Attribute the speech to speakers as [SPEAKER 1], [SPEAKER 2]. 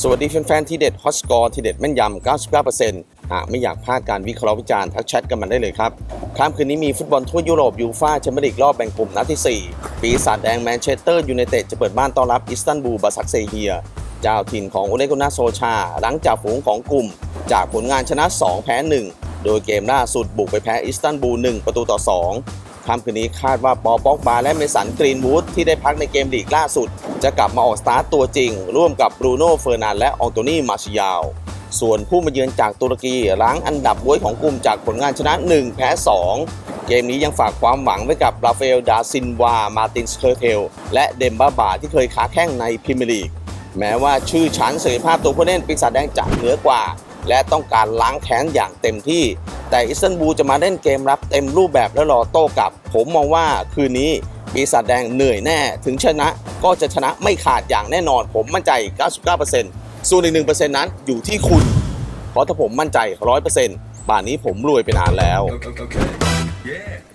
[SPEAKER 1] สวัสดีแฟนๆ ที่เด็ดฮอตสกอร์ที่เด็ดแม่นยำ 99%หากไม่อยากพลาดการวิเคราะห์วิจารณ์ทักแชทกันมาได้เลยครับค่ำคืนนี้มีฟุตบอลทั่วยุโรปยูฟ่าแชมเปี้ยนลีกรอบแบ่งกลุ่มนัดที่ 4 ปีศาจแดงแมนเชสเตอร์ยูไนเต็ดจะเปิดบ้านต้อนรับอิสตันบูลบาซักเซเฮีย เจ้าถิ่นของโอเลกุนาโซชา หลังจากฝูงของกลุ่ม จากผลงานชนะ 2 แพ้ 1 โดยเกมล่าสุดบุกไปแพ้อิสตันบูล 1 ประตูต่อ 2 ค่ำคืนนี้คาดว่าปอป็อกบาและเมสันกรีนวูดที่ได้พักในเกมลีกล่าสุด จะกลับมาออกสตาร์ตตัวจริง ร่วมกับบรูโน่เฟอร์นันและอองโตนี่มาชิยาวส่วนผู้มาเยือนจากตุรกีล้างอันดับบ้วยของกลุ่มจากผลงานชนะ 1 แพ้ 2 เกมนี้ยังฝากความหวังไว้กับราฟาเอลดาซินวา มาตินสเคอร์เทล และเดมบ้าบาที่เคยค้าแข้งในพรีเมียร์ลีก แม้ว่าชื่อชั้นศักยภาพตัวผู้เล่นปีศาจแดงจะเหนือกว่า และต้องการล้างแค้นอย่างเต็มที่ แต่อิสตันบูลจะมาเล่นเกมรับเต็มรูปแบบและรอโต้กลับ ผมมองว่าคืนนี้ปีศาจแดงเหนื่อยแน่ ถึงชนะก็จะชนะไม่ขาดอย่างแน่นอน ผมมั่นใจ 99%ส่วนอีก1%นั้นอยู่ที่คุณ เพราะถ้าผมมั่นใจ 100%ป่านนี้ผมรวยไปนานแล้ว
[SPEAKER 2] Okay. Yeah.